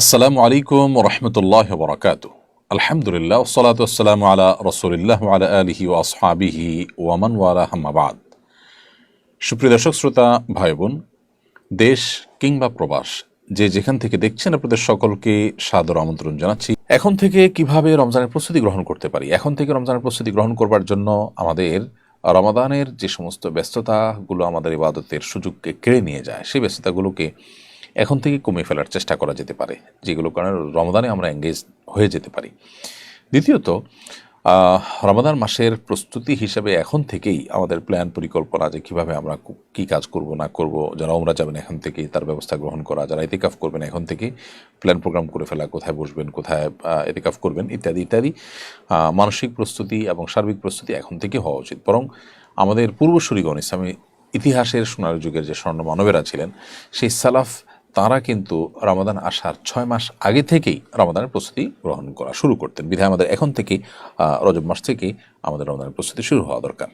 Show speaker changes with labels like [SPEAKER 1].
[SPEAKER 1] আসসালামু আলাইকুম রহমতুল্লাহ বরকাত আলহামদুলিল্লাহ সালাত আসসালাম আলা রসুলিল্লাহ আলা আলহি ও ওয়ামান ওয়ালা হাম্মাবাদ সুপ্রিয় দর্শক, শ্রোতা ভাই বোন দেশ কিংবা প্রবাস, যে যেখান থেকে দেখছেন আপনাদের সকলকে সাদর আমন্ত্রণ জানাচ্ছি। এখন থেকে কীভাবে রমজানের প্রস্তুতি গ্রহণ করতে পারি? এখন থেকে রমজানের প্রস্তুতি গ্রহণ করবার জন্য আমাদের রমাদানের যে সমস্ত ব্যস্ততাগুলো আমাদের ইবাদতের সুযোগকে কেড়ে নিয়ে যায়, সেই ব্যস্ততাগুলোকে এখন থেকে কমিয়ে ফেলার চেষ্টা করা যেতে পারে, যেগুলো কারণে রমাদানে আমরা এঙ্গেজ হয়ে যেতে পারি। দ্বিতীয়ত রমাদান মাসের প্রস্তুতি হিসাবে এখন থেকেই আমাদের প্ল্যান পরিকল্পনা যে কীভাবে আমরা কু- কাজ করব, না করব, যারা ওমরা যাবেন এখন থেকেই তার ব্যবস্থা গ্রহণ করা, যারা এতেকাফ করবেন এখন থেকে প্ল্যান প্রোগ্রাম করে ফেলা, কোথায় বসবেন, কোথায় এতেকাফ করবেন, ইত্যাদি ইত্যাদি মানসিক প্রস্তুতি এবং সার্বিক প্রস্তুতি এখন থেকে হওয়া উচিত। বরং আমাদের পূর্বসূরিগণ ইসলামী ইতিহাসের সোনার যুগের যে স্বর্ণ মানবেরা ছিলেন, সেই সালাফ তারা কিন্তু রমাদান আসার ছয় মাস আগে থেকেই রমাদানের প্রস্তুতি গ্রহণ করা শুরু করতেন। বিধায় আমাদের এখন থেকে রজব মাস থেকে আমাদের রমাদানের প্রস্তুতি শুরু হওয়া দরকার।